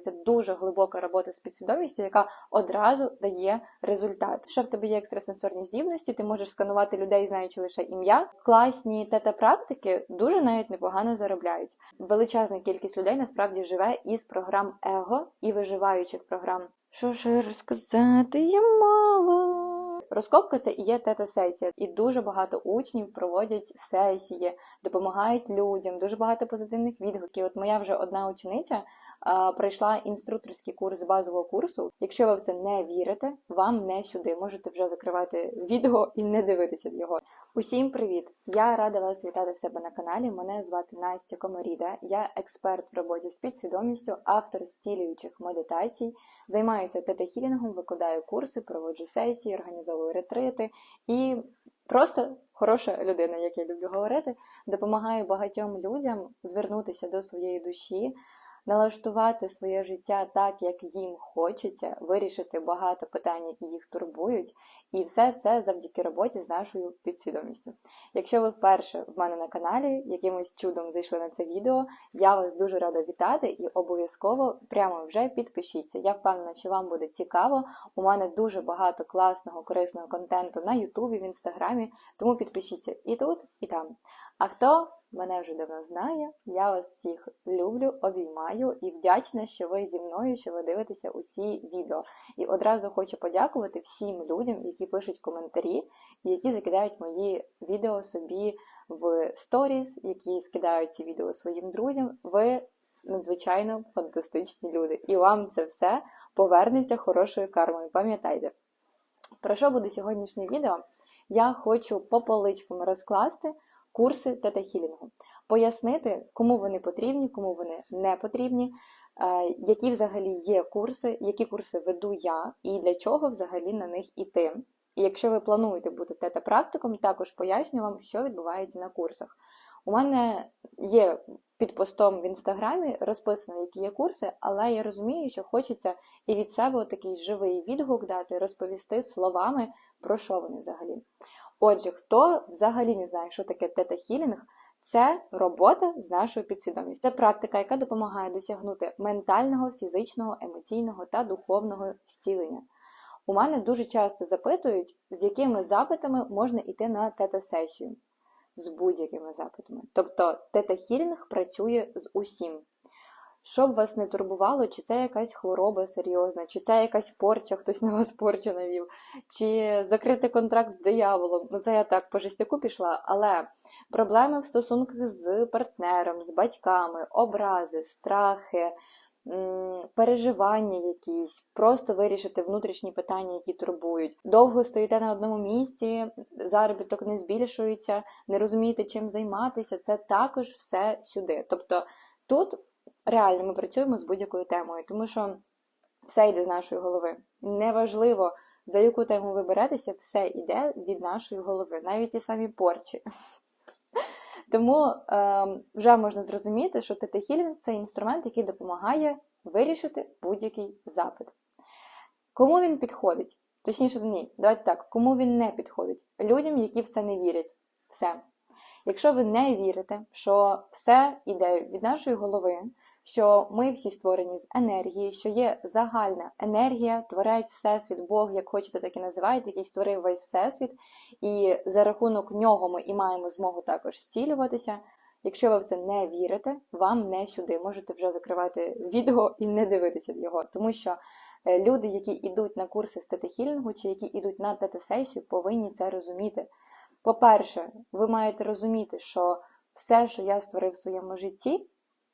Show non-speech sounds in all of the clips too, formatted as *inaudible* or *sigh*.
Це дуже глибока робота з підсвідомістю, яка одразу дає результат. Якщо в тебе є екстрасенсорні здібності, ти можеш сканувати людей, знаючи лише ім'я. Класні тета-практики дуже навіть непогано заробляють. Величезна кількість людей насправді живе із програм его і виживаючих програм. Що ж розказати є мало. Розкопка це і є тета-сесія, і дуже багато учнів проводять сесії, допомагають людям, дуже багато позитивних відгуків. От моя вже одна учениця пройшла інструкторський курс базового курсу. Якщо ви в це не вірите, вам не сюди. Можете вже закривати відео і не дивитися його. Усім привіт! Я рада вас вітати в себе на каналі. Мене звати Настя Комаріда. Я експерт в роботі з підсвідомістю, автор стілюючих медитацій. Займаюся тета-хілінгом, викладаю курси, проводжу сесії, організовую ретрити і просто хороша людина, як я люблю говорити, допомагаю багатьом людям звернутися до своєї душі, налаштувати своє життя так, як їм хочеться, вирішити багато питань, які їх турбують, і все це завдяки роботі з нашою підсвідомістю. Якщо ви вперше в мене на каналі, якимось чудом зайшли на це відео, я вас дуже рада вітати і обов'язково прямо вже підпишіться. Я впевнена, що вам буде цікаво. У мене дуже багато класного, корисного контенту на Ютубі, в інстаграмі, тому підпишіться і тут, і там. А хто мене вже давно знає, я вас всіх люблю, обіймаю і вдячна, що ви зі мною, що ви дивитеся усі відео. І одразу хочу подякувати всім людям, які пишуть коментарі які закидають мої відео собі в сторіс, які скидають ці відео своїм друзям. Ви надзвичайно фантастичні люди. І вам це все повернеться хорошою кармою. Пам'ятайте, про що буде сьогоднішнє відео? Я хочу по поличкам розкласти курси тета-хілінгу, пояснити, кому вони потрібні, кому вони не потрібні, е, які взагалі є курси, які курси веду я і для чого взагалі на них іти. І якщо ви плануєте бути тета-практиком, також поясню вам, що відбувається на курсах. У мене є під постом в інстаграмі розписано, які є курси, але я розумію, що хочеться і від себе такий живий відгук дати, розповісти словами, про що вони взагалі. Отже, хто взагалі не знає, що таке тета-хілінг, це робота з нашою підсвідомістю. Це практика, яка допомагає досягнути ментального, фізичного, емоційного та духовного зцілення. У мене дуже часто запитують, з якими запитами можна йти на тета-сесію. З будь-якими запитами. Тобто тета-хілінг працює з усім. Щоб вас не турбувало, чи це якась хвороба серйозна, чи це якась порча, хтось на вас порчу навів, чи закрити контракт з дияволом. Ну, це я так по жестяку пішла, але проблеми в стосунках з партнером, з батьками, образи, страхи, переживання якісь, просто вирішити внутрішні питання, які турбують. Довго стоїте на одному місці, заробіток не збільшується, не розумієте, чим займатися. Це також все сюди. Тобто тут реально ми працюємо з будь-якою темою, тому що все йде з нашої голови. Неважливо, за яку тему ви беретеся, все йде від нашої голови, навіть ті самі порчі. *laughs* Тому е, вже можна зрозуміти, що тетехілінг це інструмент, який допомагає вирішити будь-який запит. Кому він підходить? Точніше, ні, давайте так, кому він не підходить? Людям, які в це не вірять. Все. Якщо ви не вірите, що все йде від нашої голови, що ми всі створені з енергії, що є загальна енергія, творець Всесвіт, Бог, як хочете, так і називаєте, який створив весь Всесвіт, і за рахунок нього ми і маємо змогу також зцілюватися. Якщо ви в це не вірите, вам не сюди. Можете вже закривати відео і не дивитися його, тому що е, люди, які йдуть на курси з стетехілінгу, чи які йдуть на тета-сесію, повинні це розуміти. По-перше, ви маєте розуміти, що все, що я створив в своєму житті,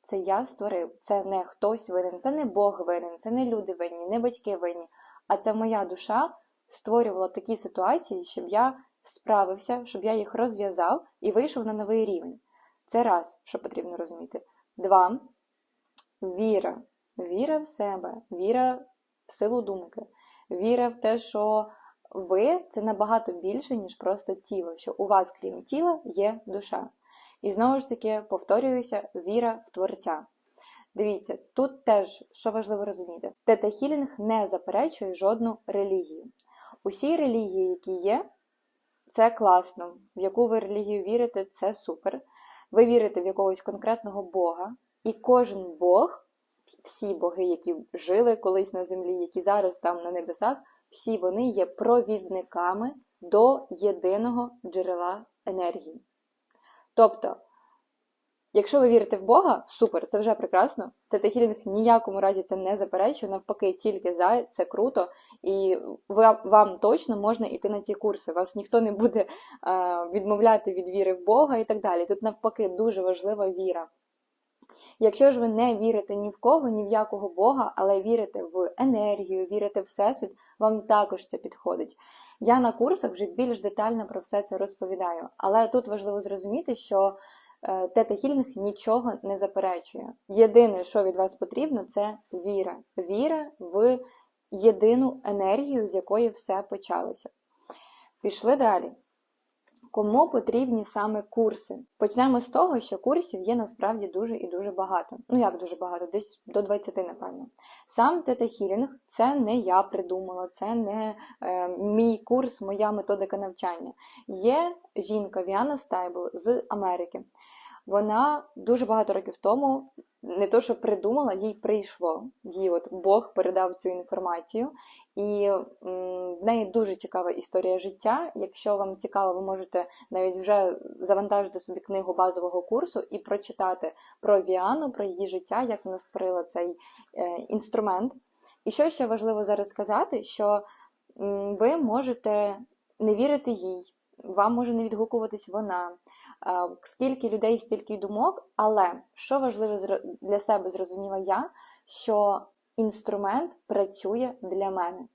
це я створив. Це не хтось винен, це не Бог винен, це не люди винні, не батьки винні. А це моя душа створювала такі ситуації, щоб я справився, щоб я їх розв'язав і вийшов на новий рівень. Це раз, що потрібно розуміти. Два віра. Віра в себе, віра в силу думки, віра в те, що ви це набагато більше, ніж просто тіло, що у вас, крім тіла, є душа. І знову ж таки, повторююся, віра в творця. Дивіться, тут теж що важливо розуміти: тета-хілінг не заперечує жодну релігію. Усі релігії, які є, це класно. В яку ви релігію вірите, це супер. Ви вірите в якогось конкретного Бога, і кожен Бог всі боги, які жили колись на землі, які зараз там на небесах, всі вони є провідниками до єдиного джерела енергії. Тобто, якщо ви вірите в Бога, супер, це вже прекрасно. Тетахілінг ніякому разі це не заперечує, навпаки, тільки за це круто, і вам, вам точно можна йти на ці курси. Вас ніхто не буде е, відмовляти від віри в Бога і так далі. Тут навпаки дуже важлива віра. Якщо ж ви не вірите ні в кого, ні в якого Бога, але вірите в енергію, вірите в Всесвіт, вам також це підходить. Я на курсах вже більш детально про все це розповідаю, але тут важливо зрозуміти, що е, тета Хілінг нічого не заперечує. Єдине, що від вас потрібно, це віра. Віра в єдину енергію, з якої все почалося. Пішли далі. Кому потрібні саме курси? Почнемо з того, що курсів є насправді дуже і дуже багато. Ну як дуже багато, десь до 20, напевно. Сам тета-хілінг – це не я придумала, це не е, мій курс, моя методика навчання. Є жінка Віана Стайбл з Америки. Вона дуже багато років тому не то, що придумала, їй прийшло. Їй от Бог передав цю інформацію, і в неї дуже цікава історія життя. Якщо вам цікаво, ви можете навіть вже завантажити собі книгу базового курсу і прочитати про Віану, про її життя, як вона створила цей е, інструмент. І що ще важливо зараз сказати, що ви можете не вірити їй, вам може не відгукуватись вона. Скільки людей, стільки й думок, але що важливо для себе зрозуміла я, що інструмент працює для мене.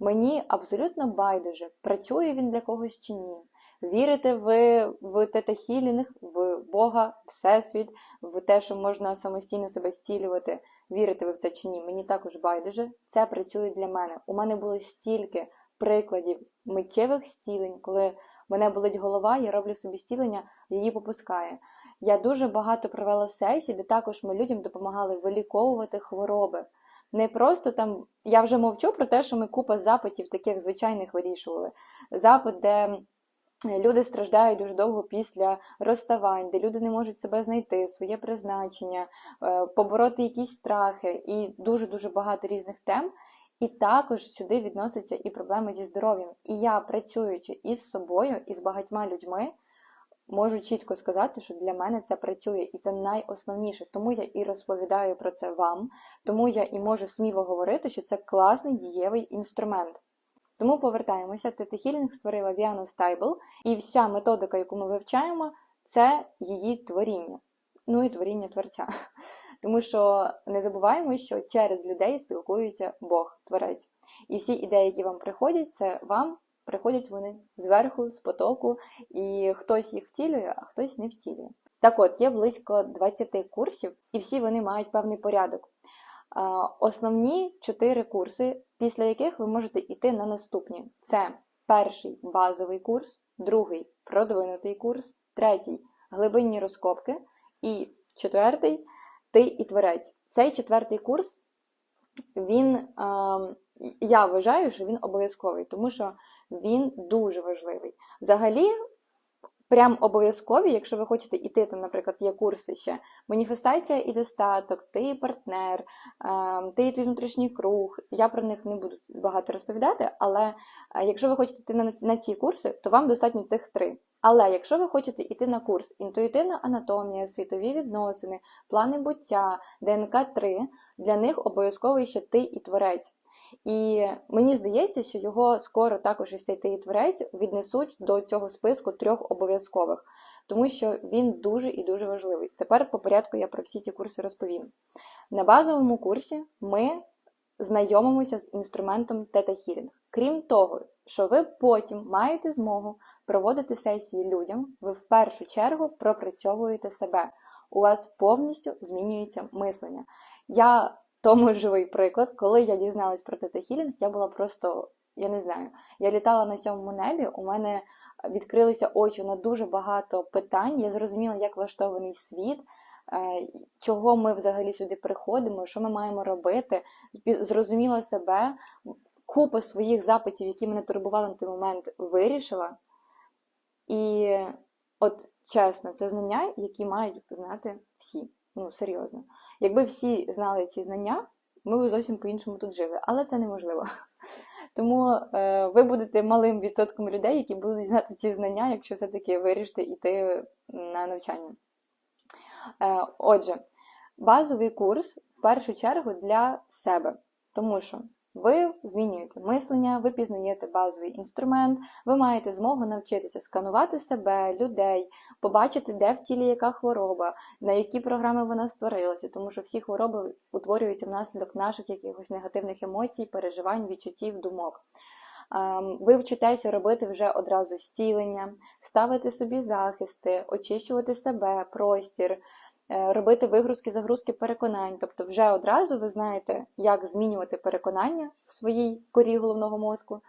Мені абсолютно байдуже, працює він для когось чи ні. Вірите ви в тета-хілінг, в Бога, Всесвіт, в те, що можна самостійно себе стілювати, вірите ви в це чи ні, мені також байдуже. Це працює для мене. У мене було стільки прикладів миттєвих стілень, коли мене болить голова, я роблю собі стілення, її попускає. Я дуже багато провела сесій, де також ми людям допомагали виліковувати хвороби. Не просто там, я вже мовчу про те, що ми купа запитів таких звичайних вирішували. Запит, де люди страждають дуже довго після розставань, де люди не можуть себе знайти, своє призначення, е, побороти якісь страхи і дуже-дуже багато різних тем. І також сюди відносяться і проблеми зі здоров'ям. І я, працюючи із собою, і з багатьма людьми, можу чітко сказати, що для мене це працює, і це найосновніше. Тому я і розповідаю про це вам, тому я і можу сміло говорити, що це класний дієвий інструмент. Тому повертаємося, Тетихілінг створила Віана Стайбл, і вся методика, яку ми вивчаємо, це її творіння. Ну і творіння творця. Тому що не забуваємо, що через людей спілкується Бог, Творець. І всі ідеї, які вам приходять, це вам приходять вони зверху, з потоку, і хтось їх втілює, а хтось не втілює. Так от, є близько 20 курсів, і всі вони мають певний порядок. Основні чотири курси, після яких ви можете йти на наступні: це перший базовий курс, другий продвинутий курс, третій глибинні розкопки і четвертий ти і творець. Цей четвертий курс, він, я вважаю, що він обов'язковий, тому що він дуже важливий. Взагалі, прям обов'язкові, якщо ви хочете іти, там, наприклад, є курси ще маніфестація і достаток, ти партнер, ти і твій внутрішній круг. Я про них не буду багато розповідати, але якщо ви хочете йти на, на ці курси, то вам достатньо цих три. Але якщо ви хочете йти на курс інтуїтивна анатомія, світові відносини, плани буття, ДНК 3, для них обов'язково ще ти і творець. І мені здається, що його скоро також із цей творець віднесуть до цього списку трьох обов'язкових, тому що він дуже і дуже важливий. Тепер по порядку я про всі ці курси розповім. На базовому курсі ми знайомимося з інструментом Тета Хілінг. Крім того, що ви потім маєте змогу проводити сесії людям, ви в першу чергу пропрацьовуєте себе. У вас повністю змінюється мислення. Я тому живий приклад, коли я дізналась про тета-хілінг, я була просто, я не знаю, я літала на сьомому небі, у мене відкрилися очі на дуже багато питань. Я зрозуміла, як влаштований світ. Е, чого ми взагалі сюди приходимо, що ми маємо робити, зрозуміла себе, купа своїх запитів, які мене турбували на той момент, вирішила. І от чесно, це знання, які мають знати всі. Ну, серйозно. Якби всі знали ці знання, ми б зовсім по-іншому тут жили, але це неможливо. Тому е, ви будете малим відсотком людей, які будуть знати ці знання, якщо все-таки вирішите йти на навчання. Е, отже, базовий курс в першу чергу для себе, тому що ви змінюєте мислення, ви пізнаєте базовий інструмент, ви маєте змогу навчитися сканувати себе, людей, побачити, де в тілі яка хвороба, на які програми вона створилася, тому що всі хвороби утворюються внаслідок наших якихось негативних емоцій, переживань, відчуттів, думок. Ем, Ви вчитеся робити вже одразу стілення, ставити собі захисти, очищувати себе, простір, робити вигрузки, загрузки переконань. Тобто, вже одразу ви знаєте, як змінювати переконання в своїй корі головного мозку.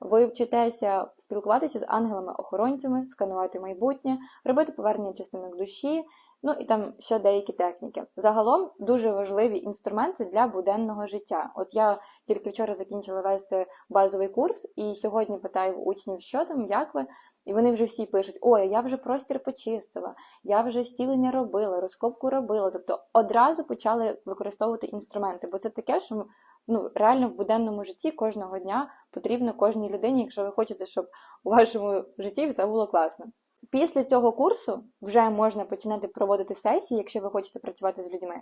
Ви вчитеся спілкуватися з ангелами-охоронцями, сканувати майбутнє, робити повернення частинок душі, ну і там ще деякі техніки. Загалом дуже важливі інструменти для буденного життя. От я тільки вчора закінчила вести базовий курс, і сьогодні питаю учнів, що там, як ви. І вони вже всі пишуть: ой, я вже простір почистила, я вже стілення робила, розкопку робила. Тобто одразу почали використовувати інструменти, бо це таке, що ну, реально в буденному житті кожного дня потрібно кожній людині, якщо ви хочете, щоб у вашому житті все було класно. Після цього курсу вже можна починати проводити сесії, якщо ви хочете працювати з людьми.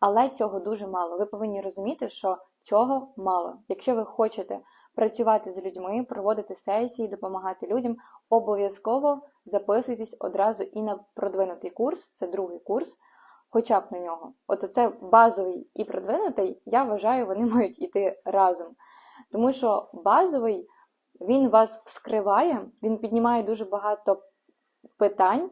Але цього дуже мало. Ви повинні розуміти, що цього мало. Якщо ви хочете працювати з людьми, проводити сесії, допомагати людям, обов'язково записуйтесь одразу і на продвинутий курс, це другий курс, хоча б на нього. От оце базовий і продвинутий, я вважаю, вони *laughs* мають іти разом. Тому що базовий він вас вскриває, він піднімає дуже багато питань,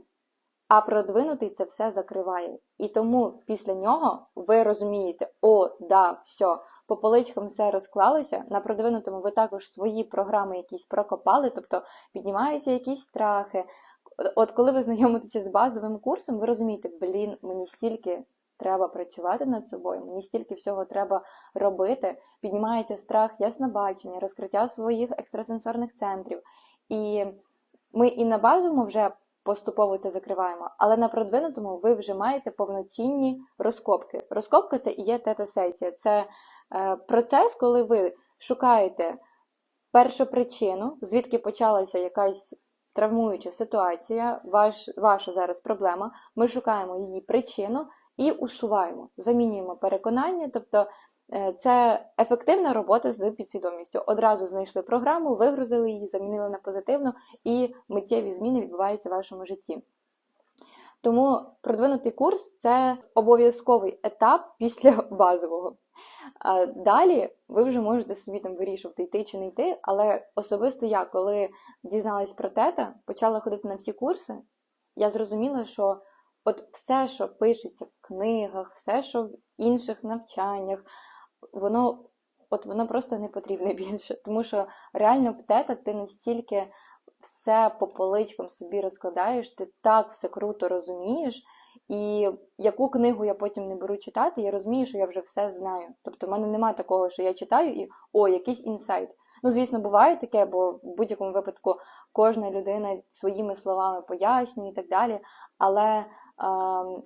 а продвинутий це все закриває. І тому після нього ви розумієте, о, да, все, по поличкам все розклалося. На продвинутому ви також свої програми якісь прокопали, тобто піднімаються якісь страхи. От коли ви знайомитеся з базовим курсом, ви розумієте, блін, мені стільки треба працювати над собою, мені стільки всього треба робити. Піднімається страх яснобачення, розкриття своїх екстрасенсорних центрів. І ми і на базовому вже поступово це закриваємо, але на продвинутому ви вже маєте повноцінні розкопки. Розкопка це і є тета-сесія. Це процес, коли ви шукаєте першу причину, звідки почалася якась травмуюча ситуація, ваш, ваша зараз проблема. Ми шукаємо її причину і усуваємо, замінюємо переконання. тобто е, це ефективна робота з підсвідомістю. Одразу знайшли програму, вигрузили її, замінили на позитивну, і миттєві зміни відбуваються в вашому житті. Тому продвинутий курс це обов'язковий етап після *laughs* базового. Далі ви вже можете собі там вирішувати, йти чи не йти, але особисто я, коли дізналась про тета, почала ходити на всі курси, я зрозуміла, що от все, що пишеться в книгах, все, що в інших навчаннях, воно от воно просто не потрібне *laughs* більше. Тому що реально в тета ти настільки все по поличкам собі розкладаєш, ти так все круто розумієш. І яку книгу я потім не беру читати, я розумію, що я вже все знаю. Тобто в мене немає такого, що я читаю і о, якийсь інсайт. Ну, звісно, буває таке, бо в будь-якому випадку кожна людина своїми словами пояснює і так далі. Але е,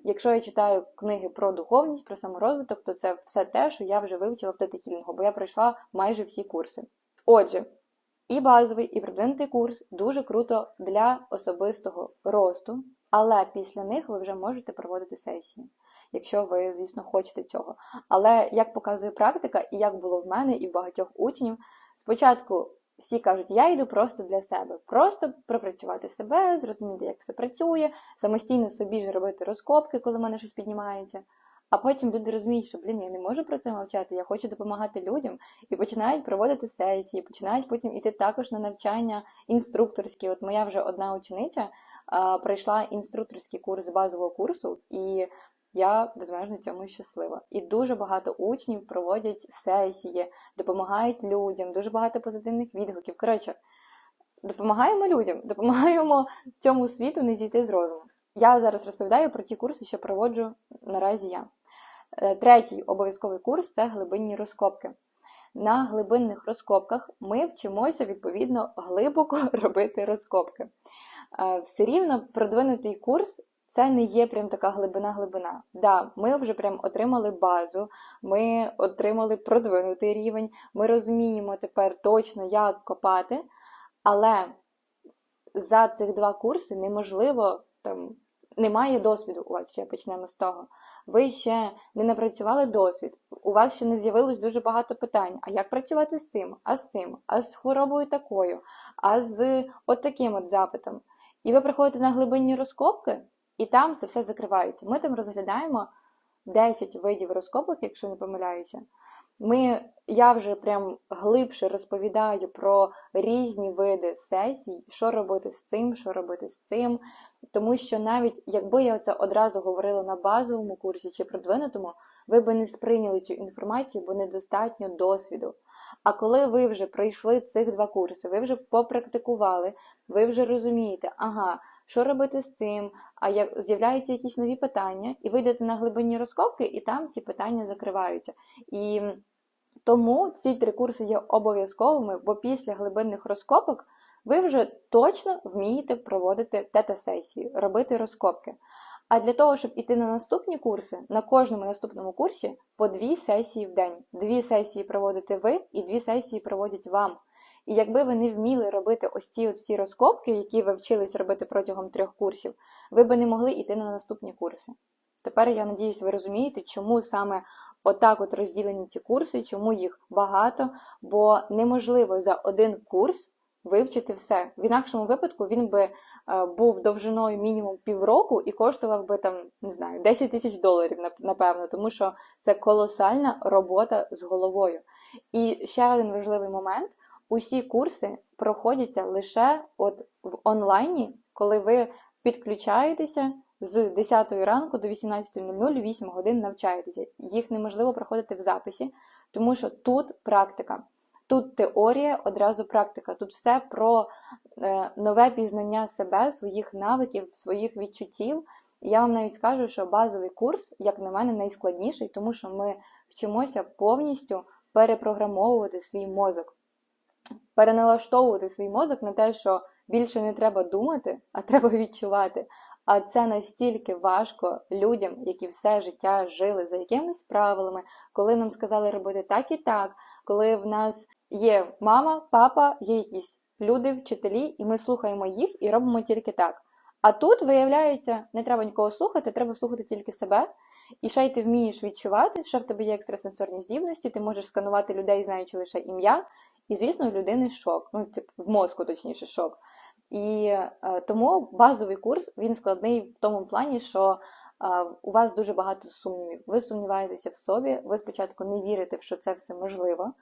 якщо я читаю книги про духовність, про саморозвиток, то це все те, що я вже вивчила в тета-хілінгу, бо я пройшла майже всі курси. Отже, і базовий, і продвинутий курс дуже круто для особистого росту, але після них ви вже можете проводити сесії, якщо ви, звісно, хочете цього. Але як показує практика, і як було в мене і в багатьох учнів, спочатку всі кажуть, я йду просто для себе, просто пропрацювати себе, зрозуміти, як все працює, самостійно собі ж робити розкопки, коли в мене щось піднімається. А потім люди розуміють, що блін, я не можу про це мовчати, я хочу допомагати людям, і починають проводити сесії, починають потім іти також на навчання інструкторські. От моя вже одна учениця а, пройшла інструкторський курс базового курсу, і я безмежно цьому щаслива. І дуже багато учнів проводять сесії, допомагають людям, дуже багато позитивних відгуків. Коротше, допомагаємо людям, допомагаємо цьому світу не зійти з розуму. Я зараз розповідаю про ті курси, що проводжу наразі я. Е, третій обов'язковий курс це глибинні розкопки. На глибинних розкопках ми вчимося, відповідно, глибоко *laughs* робити розкопки. Е, все рівно продвинутий курс це не є прям така глибина-глибина. Да, ми вже прям отримали базу, ми отримали продвинутий рівень, ми розуміємо тепер точно, як копати, але за цих два курси неможливо там. Немає досвіду у вас ще почнемо з того. Ви ще не напрацювали досвід, у вас ще не з'явилось дуже багато питань. А як працювати з цим, а з цим, а з хворобою такою, а з от таким от запитом. І ви приходите на глибинні розкопки, і там це все закривається. Ми там розглядаємо 10 видів розкопок, якщо не помиляюся. Ми, Я вже прям глибше розповідаю про різні види сесій, що робити з цим, що робити з цим. Тому що навіть якби я це одразу говорила на базовому курсі чи продвинутому, ви би не сприйняли цю інформацію, бо недостатньо досвіду. А коли ви вже пройшли цих два курси, ви вже попрактикували, ви вже розумієте, ага, що робити з цим, а як з'являються якісь нові питання, і ви йдете на глибинні розкопки, і там ці питання закриваються. І тому ці три курси є обов'язковими, бо після глибинних розкопок ви вже точно вмієте проводити тета-сесії, робити розкопки. А для того, щоб іти на наступні курси, на кожному наступному курсі по дві сесії в день. Дві сесії проводите ви і дві сесії проводять вам. І якби ви не вміли робити ось ці от всі розкопки, які ви вчились робити протягом трьох курсів, ви би не могли йти на наступні курси. Тепер я надіюсь, ви розумієте, чому саме отак от розділені ці курси, чому їх багато, бо неможливо за один курс вивчити все. В інакшому випадку він би е, був довжиною мінімум півроку і коштував би там, не знаю, 10 тисяч доларів, напевно, тому що це колосальна робота з головою. І ще один важливий момент: усі курси проходяться лише от в онлайні, коли ви підключаєтеся. З 10 ранку до 18.00 8 годин навчаєтеся. Їх неможливо проходити в записі, тому що тут практика. Тут теорія, одразу практика. Тут все про е, нове пізнання себе, своїх навиків, своїх відчуттів. Я вам навіть скажу, що базовий курс, як на мене, найскладніший, тому що ми вчимося повністю перепрограмовувати свій мозок, переналаштовувати свій мозок на те, що більше не треба думати, а треба відчувати. А це настільки важко людям, які все життя жили за якимись правилами, коли нам сказали робити так і так, коли в нас є мама, папа, є якісь люди, вчителі, і ми слухаємо їх і робимо тільки так. А тут, виявляється, не треба нікого слухати, треба слухати тільки себе. І ще й ти вмієш відчувати, що в тебе є екстрасенсорні здібності, ти можеш сканувати людей, знаючи лише ім'я. І, звісно, у людини шок, ну, типу, в мозку, точніше, шок. І е, тому базовий курс він складний в тому плані, що е, у вас дуже багато сумнівів. Ви сумніваєтеся в собі, ви спочатку не вірите, що це все можливо.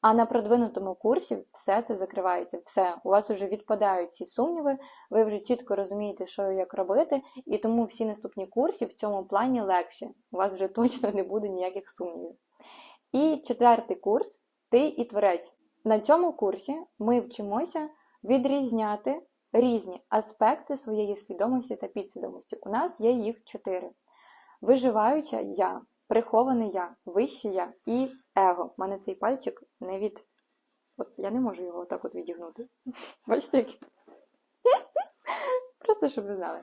А на продвинутому курсі все це закривається. Все, у вас вже відпадають ці сумніви, ви вже чітко розумієте, що і як робити, і тому всі наступні курси в цьому плані легші. У вас вже *laughs* точно не буде ніяких сумнівів. І четвертий курс ти і творець. На цьому курсі ми вчимося відрізняти різні аспекти своєї свідомості та підсвідомості. У нас є їх чотири: виживаюча я, приховане я, вище я і его. У мене цей пальчик не від. От я не можу його так от відігнути. *laughs* Бачите, як? *laughs* Просто щоб ви знали.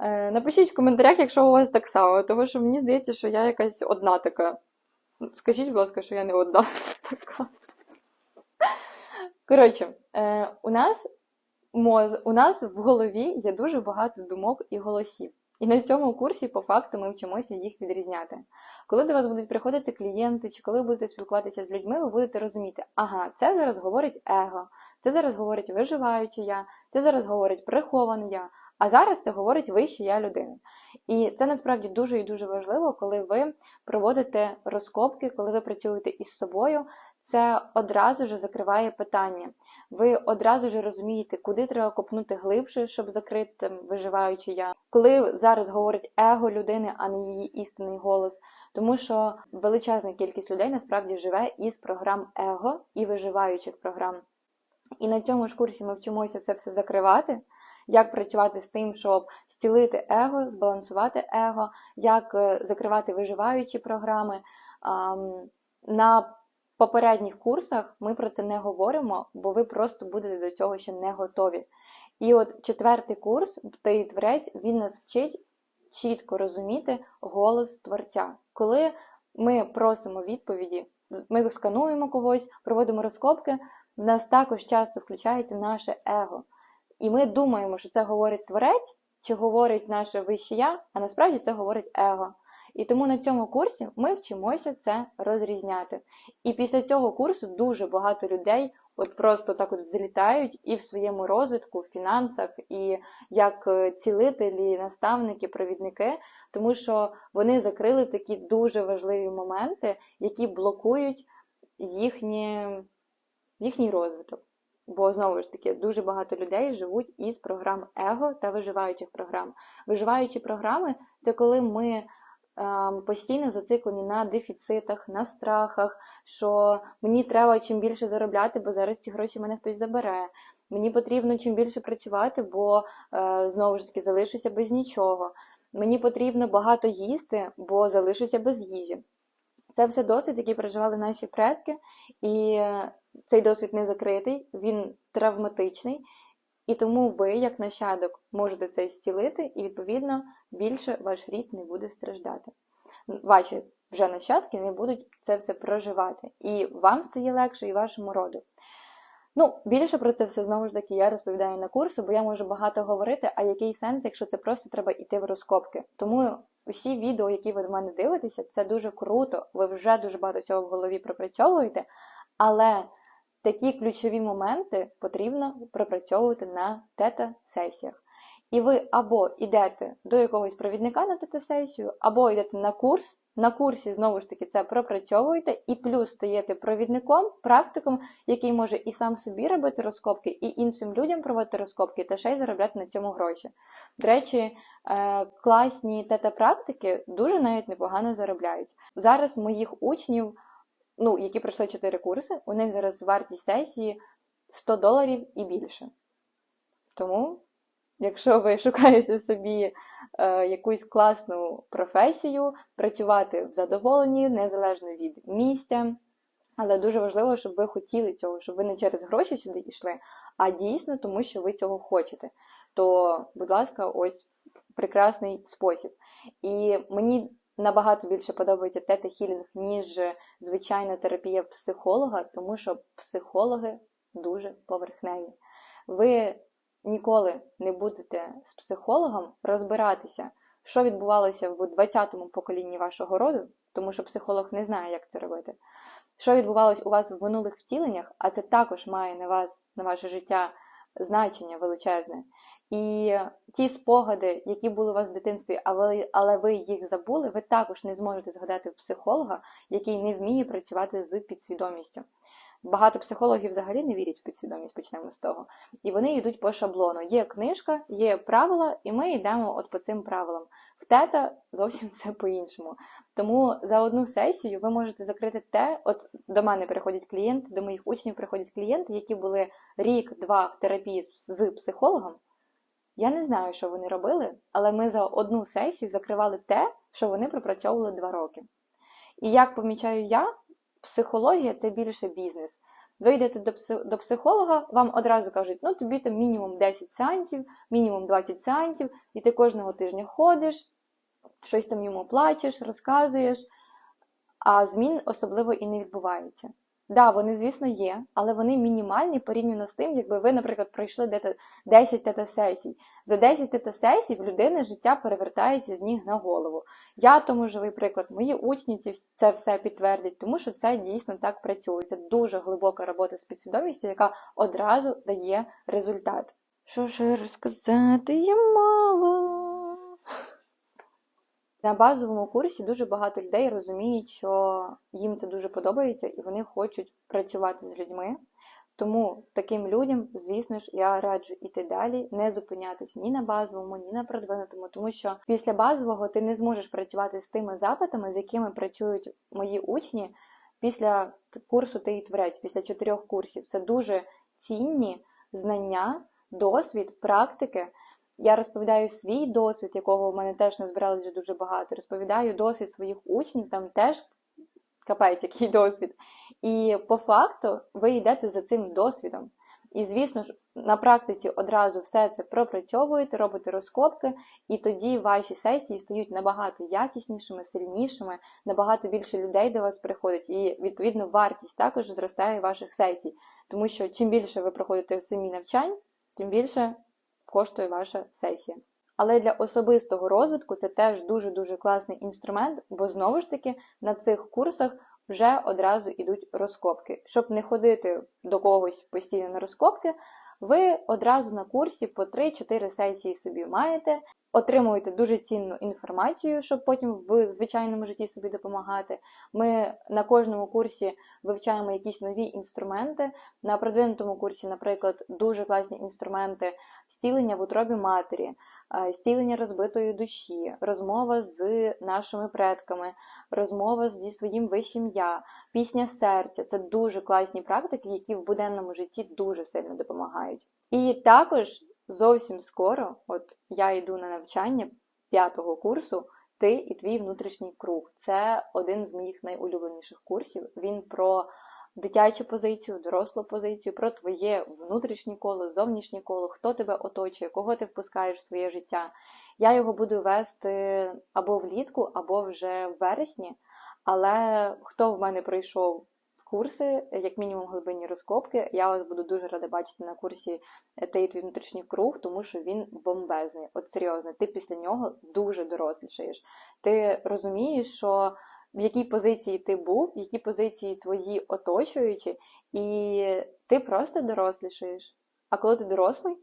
Е, напишіть в коментарях, якщо у вас так само, тому що мені здається, що я якась одна така. Скажіть, будь ласка, що я не одна *laughs* така. Коротше, е, у нас моз... у нас в голові є дуже багато думок і голосів. І на цьому курсі, по факту, ми вчимося їх відрізняти. Коли до вас будуть приходити клієнти, чи коли будете спілкуватися з людьми, ви будете розуміти, ага, це зараз говорить его, це зараз говорить виживаючи я, це зараз говорить прихований я, а зараз це говорить вище я людини. І це насправді дуже і дуже важливо, коли ви проводите розкопки, коли ви працюєте із собою. Це одразу ж закриває питання. Ви одразу ж розумієте, куди треба копнути глибше, щоб закрити виживаючи я. Коли зараз говорить его людини, а не її істинний голос, тому що величезна кількість людей насправді живе із програм его і виживаючих програм. І на цьому ж курсі ми вчимося це все закривати. Як працювати з тим, щоб зцілити его, збалансувати его, як е, закривати виживаючі програми. На попередніх курсах ми про це не говоримо, бо ви просто будете до цього ще не готові. І от четвертий курс, той творець, він нас вчить чітко розуміти голос творця. Коли ми просимо відповіді, ми скануємо когось, проводимо розкопки, в нас також часто включається наше его. І ми думаємо, що це говорить творець, чи говорить наше вище я, а насправді це говорить его. І тому на цьому курсі ми вчимося це розрізняти. І після цього курсу дуже багато людей от просто так от взлітають і в своєму розвитку, в фінансах, і як е, цілителі, наставники, провідники, тому що вони закрили такі дуже важливі моменти, які блокують їхні, їхній розвиток. Бо знову ж таки дуже багато людей живуть із програм его та виживаючих програм. Виживаючі програми це коли ми постійно зациклені на дефіцитах, на страхах, що мені треба чим більше заробляти, бо зараз ці гроші мене хтось забере. Мені потрібно чим більше працювати, бо е, знову ж таки залишуся без нічого. Мені потрібно багато їсти, бо залишуся без їжі. Це все досвід, який переживали наші предки, і цей досвід не закритий, він травматичний. І тому ви, як нащадок, можете це зцілити, і, відповідно, більше ваш рід не буде страждати. Ваші вже нащадки не будуть це все проживати. І вам стає легше, і вашому роду. Ну, більше про це все знову ж таки я розповідаю на курсу, бо я можу багато говорити, а який сенс, якщо це просто треба йти в розкопки. Тому усі відео, які ви до мене дивитеся, це дуже круто. Ви вже дуже багато цього в голові пропрацьовуєте, але такі ключові моменти потрібно пропрацьовувати на тета-сесіях. І ви або йдете до якогось провідника на тета-сесію, або йдете на курс. На курсі, знову ж таки, це пропрацьовуєте, і плюс стаєте провідником, практиком, який може і сам собі робити розкопки, і іншим людям проводити розкопки, та ще й заробляти на цьому гроші. До речі, е, класні тета-практики дуже навіть непогано заробляють. Зараз моїх учнів ну, які пройшли 4 курси, у них зараз вартість сесії 100 доларів і більше. Тому, якщо ви *laughs* шукаєте собі е, якусь класну професію, працювати в задоволенні, незалежно від місця, але дуже важливо, щоб ви хотіли цього, щоб ви не через гроші сюди йшли, а дійсно тому, що ви цього хочете. То, будь ласка, ось прекрасний спосіб. І мені набагато більше подобається тета-хілінг, ніж звичайна терапія психолога, тому що психологи дуже поверхневі. Ви ніколи не будете з психологом розбиратися, що відбувалося в 20-му поколінні вашого роду, тому що психолог не знає, як це робити. Що відбувалось у вас в минулих втіленнях, а це також має на вас, на ваше життя значення величезне. І ті спогади, які були у вас в дитинстві, але ви їх забули, ви також не зможете згадати психолога, який не вміє працювати з підсвідомістю. Багато психологів взагалі не вірять в підсвідомість, почнемо з того. І вони йдуть по шаблону. Є книжка, є правила, і ми йдемо от по цим правилам. В тета зовсім *laughs* все по-іншому. Тому за одну сесію ви можете закрити те, от до мене приходять клієнти, до моїх учнів приходять клієнти, які були рік-два в терапії з психологом. Я не знаю, що вони робили, але ми за одну сесію закривали те, що вони пропрацьовували два роки. І як помічаю я, психологія це більше бізнес. Ви йдете до психолога, вам одразу кажуть, ну тобі там мінімум 10 сеансів, мінімум 20 сеансів, і ти кожного тижня ходиш, щось там йому плачеш, розказуєш, а змін особливо і не відбувається. Да, вони, звісно, є, але вони мінімальні порівняно з тим, якби ви, наприклад, пройшли 10 тета-сесій. За 10 тета-сесій в людини життя перевертається з ніг на голову. Я тому живий приклад, мої учні це все підтвердять, тому що це дійсно так працює. Це дуже глибока робота з підсвідомістю, яка одразу дає результат. Що ж розказати є мало. На базовому курсі дуже багато людей розуміють, що їм це дуже подобається і вони хочуть працювати з людьми. Тому таким людям, звісно ж, я раджу іти далі, не зупинятися ні на базовому, ні на продвинутому, тому що після базового ти не зможеш працювати з тими запитами, з якими працюють мої учні після курсу ти і творець, після чотирьох курсів. Це дуже цінні знання, досвід, практики. Я розповідаю свій досвід, якого в мене теж назбирали вже дуже багато. Розповідаю досвід своїх учнів, там теж капець, який *laughs* досвід. І по факту ви йдете за цим досвідом. І, звісно ж, на практиці одразу все це пропрацьовуєте, робите розкопки, і тоді ваші сесії стають набагато якіснішими, сильнішими, набагато більше людей до вас приходить, і відповідно вартість також зростає ваших сесій. Тому що чим більше ви проходите самі навчань, тим більше коштує ваша сесія. Але для особистого розвитку це теж дуже-дуже класний інструмент, бо знову ж таки на цих курсах вже одразу йдуть розкопки. Щоб не ходити до когось постійно на розкопки, ви одразу на курсі по 3-4 сесії собі маєте, отримуєте дуже цінну інформацію, щоб потім в звичайному житті собі допомагати. Ми на кожному курсі вивчаємо якісь нові інструменти. На продвинутому курсі, наприклад, дуже класні інструменти стілення в утробі матері, стілення розбитої душі, розмова з нашими предками, розмова зі своїм вищим я, пісня серця це дуже класні практики, які в буденному житті дуже сильно допомагають. І також зовсім скоро, от я йду на навчання п'ятого курсу. Ти і твій внутрішній круг. Це один з моїх найулюбленіших курсів. Він про дитячу позицію, дорослу позицію, про твоє внутрішнє коло, зовнішнє коло, хто тебе оточує, кого ти впускаєш в своє життя. Я його буду вести або влітку, або вже в вересні. Але хто в мене пройшов курси, як мінімум глибинні розкопки, я вас буду дуже рада бачити на курсі «Ти твій внутрішній круг, тому що він бомбезний. От серйозно, ти після нього дуже дорослішаєш. Ти розумієш, що в якій позиції ти був, в якій позиції твої оточуючі, і ти просто дорослішаєш. А коли ти дорослий,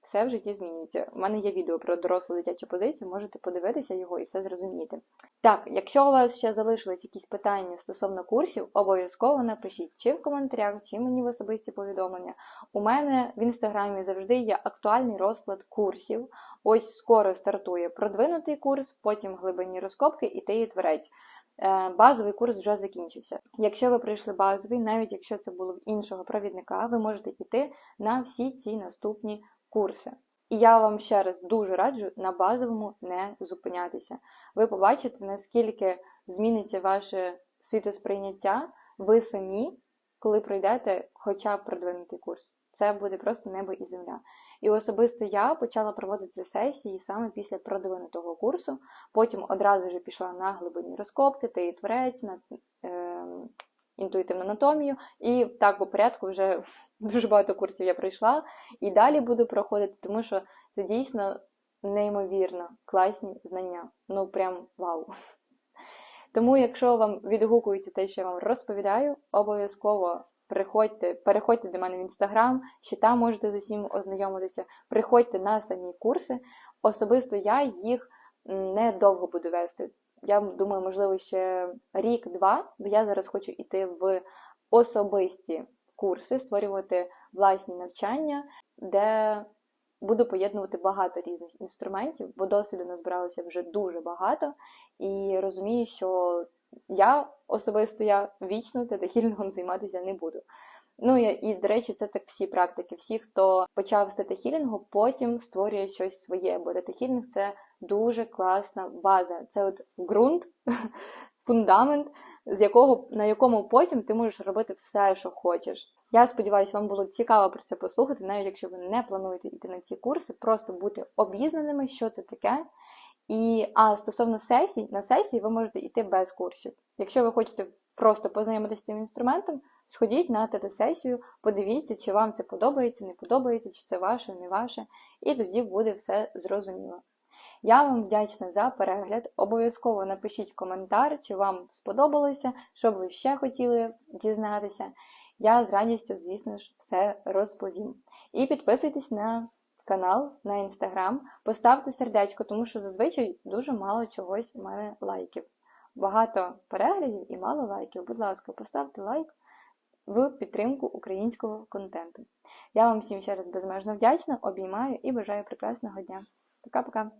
все в житті змінюється. У мене є відео про дорослу дитячу позицію, можете подивитися його і все зрозуміти. Так, якщо у вас ще залишились якісь питання стосовно курсів, обов'язково напишіть чи в коментарях, чи мені в особисті повідомлення. У мене в інстаграмі завжди є актуальний розклад курсів. Ось скоро стартує продвинутий курс, потім глибинні розкопки і ти і творець. Е, базовий курс вже закінчився. Якщо ви пройшли базовий, навіть якщо це було в іншого провідника, ви можете йти на всі ці наступні курси. І я вам ще раз дуже раджу на базовому не зупинятися. Ви побачите, наскільки зміниться ваше світосприйняття, ви самі, коли пройдете хоча б продвинутий курс. Це буде просто небо і земля. І особисто я почала проводити сесії саме після продвинутого курсу. Потім одразу ж пішла на глибинні розкопки, ти творець, на е, інтуїтивну анатомію. І так по порядку вже *laughs* дуже багато курсів я пройшла. І далі буду проходити, тому що це дійсно неймовірно класні знання. Ну прям вау. *laughs* Тому, якщо вам відгукується те, що я вам розповідаю, обов'язково Приходьте, переходьте до мене в інстаграм, ще там можете з усім ознайомитися. Приходьте на самі курси. Особисто я їх недовго буду вести. Я думаю, можливо, ще рік-два, бо я зараз хочу йти в особисті курси, створювати власні навчання, де буду поєднувати багато різних інструментів, бо досвіду назбиралося вже дуже багато, і розумію, що я особисто я вічно тетахілінгом займатися не буду. Ну і, і, до речі, це так всі практики. Всі, хто почав з тетахілінгу, потім створює щось своє, бо тетахілінг це дуже класна база. Це от ґрунт, *laughs* фундамент, з якого, на якому потім ти можеш робити все, що хочеш. Я сподіваюся, вам було цікаво про це послухати, навіть якщо ви не плануєте йти на ці курси, просто бути обізнаними, що це таке. І а стосовно сесій, на сесії ви можете йти без курсів. Якщо ви хочете просто познайомитися з цим інструментом, сходіть на ТТ-сесію, подивіться, чи вам це подобається, не подобається, чи це ваше, не ваше, і тоді буде все зрозуміло. Я вам вдячна за перегляд. Обов'язково напишіть коментар, чи вам сподобалося, що б ви ще хотіли дізнатися. Я з радістю, звісно ж, все розповім. І підписуйтесь на канал на інстаграм, поставте сердечко, тому що зазвичай дуже мало чогось у мене лайків. Багато переглядів і мало лайків. Будь ласка, поставте лайк в підтримку українського контенту. Я вам всім ще раз безмежно вдячна, обіймаю і бажаю прекрасного дня. Пока-пока!